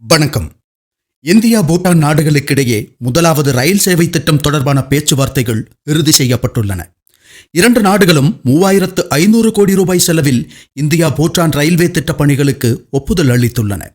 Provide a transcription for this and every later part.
வணக்கம். இந்தியா பூட்டான் நாடுகளுக்கிடையே முதலாவது ரயில் சேவை திட்டம் தொடர்பான பேச்சுவார்த்தைகள் இறுதி செய்யப்பட்டுள்ளன. இரண்டு நாடுகளும் மூவாயிரத்து ஐநூறு கோடி ரூபாய் செலவில் இந்தியா பூட்டான் ரயில்வே திட்டப் பணிகளுக்கு ஒப்புதல் அளித்துள்ளன.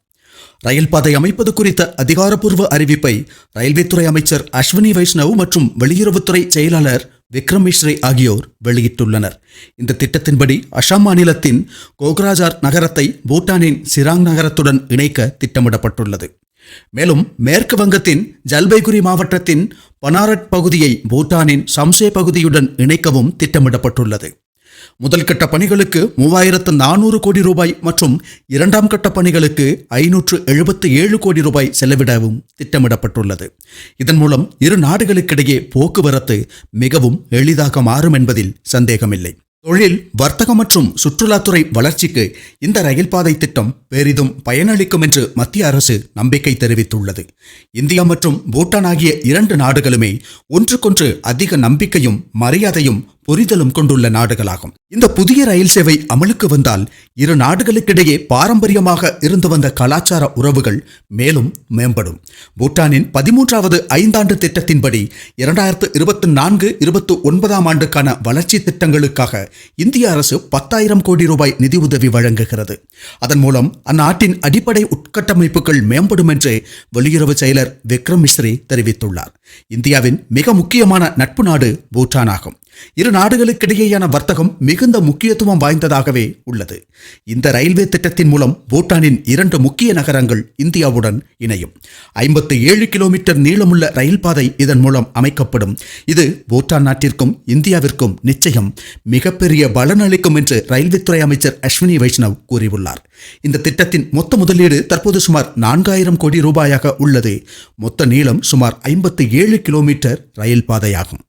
ரயில் பாதை அமைப்பது குறித்த அதிகாரப்பூர்வ அறிவிப்பை ரயில்வே துறை அமைச்சர் அஸ்வினி வைஷ்ணவ் மற்றும் வெளியுறவுத்துறை செயலாளர் விக்ரம் மிஸ்ரி ஆகியோர் வெளியிட்டுள்ளனர். இந்த திட்டத்தின்படி அசாம் மாநிலத்தின் கோக்ராஜார் நகரத்தை பூட்டானின் சிராங் நகரத்துடன் இணைக்க திட்டமிடப்பட்டுள்ளது. மேலும் மேற்கு வங்கத்தின் ஜல்பைகுரி மாவட்டத்தின் பனாரட் பகுதியை பூட்டானின் சம்சே பகுதியுடன் இணைக்கவும் திட்டமிடப்பட்டுள்ளது. முதல் கட்ட பணிகளுக்கு மூவாயிரத்து நானூறு கோடி ரூபாய் மற்றும் இரண்டாம் கட்ட பணிகளுக்கு ஐநூற்று எழுபத்து ஏழு கோடி ரூபாய் செலவிடவும் திட்டமிடப்பட்டுள்ளது. இதன் மூலம் இரு நாடுகளுக்கிடையே போக்குவரத்து மிகவும் எளிதாக மாறும் என்பதில் சந்தேகமில்லை. தொழில் வர்த்தகம் மற்றும் சுற்றுலாத்துறை வளர்ச்சிக்கு இந்த ரயில் பாதை திட்டம் பெரிதும் பயனளிக்கும் என்று மத்திய அரசு நம்பிக்கை தெரிவித்துள்ளது. இந்தியா மற்றும் பூட்டான் ஆகிய இரண்டு நாடுகளுமே ஒன்றுக்கொன்று அதிக நம்பிக்கையும் மரியாதையும் புரிதலும் கொண்டுள்ள நாடுகளாகும். இந்த புதிய ரயில் சேவை அமலுக்கு வந்தால் இரு நாடுகளுக்கிடையே பாரம்பரியமாக இருந்து வந்த கலாச்சார உறவுகள் மேலும் மேம்படும். பூட்டானின் பதிமூன்றாவது ஐந்தாண்டு திட்டத்தின்படி இரண்டாயிரத்து இருபத்தி நான்கு இருபத்தி ஒன்பதாம் ஆண்டுக்கான வளர்ச்சி திட்டங்களுக்காக இந்திய அரசு பத்தாயிரம் கோடி ரூபாய் நிதியுதவி வழங்குகிறது. அதன் மூலம் அந்நாட்டின் அடிப்படை உட்கட்டமைப்புகள் மேம்படும் என்று வெளியுறவு செயலர் விக்ரம் மிஸ்ரி தெரிவித்துள்ளார். இந்தியாவின் மிக முக்கியமான நட்பு நாடு பூட்டான் ஆகும் இரு நாடுகளுக்கிடையேயான வர்த்தகம் மிகுந்த முக்கியத்துவம் வாய்ந்ததாகவே உள்ளது. இந்த ரயில்வே திட்டத்தின் மூலம் பூட்டானின் இரண்டு முக்கிய நகரங்கள் இந்தியாவுடன் இணையும். ஐம்பத்து ஏழு கிலோமீட்டர் நீளமுள்ள ரயில் பாதை இதன் மூலம் அமைக்கப்படும். இது பூட்டான் நாட்டிற்கும் இந்தியாவிற்கும் நிச்சயம் மிகப்பெரிய பலனளிக்கும் என்று ரயில்வே துறை அமைச்சர் அஸ்வினி வைஷ்ணவ் கூறியுள்ளார். இந்த திட்டத்தின் மொத்த முதலீடு தற்போது சுமார் நான்காயிரம் கோடி ரூபாயாக உள்ளது. மொத்த நீளம் சுமார் ஐம்பத்து ஏழு கிலோமீட்டர் ரயில் பாதையாகும்.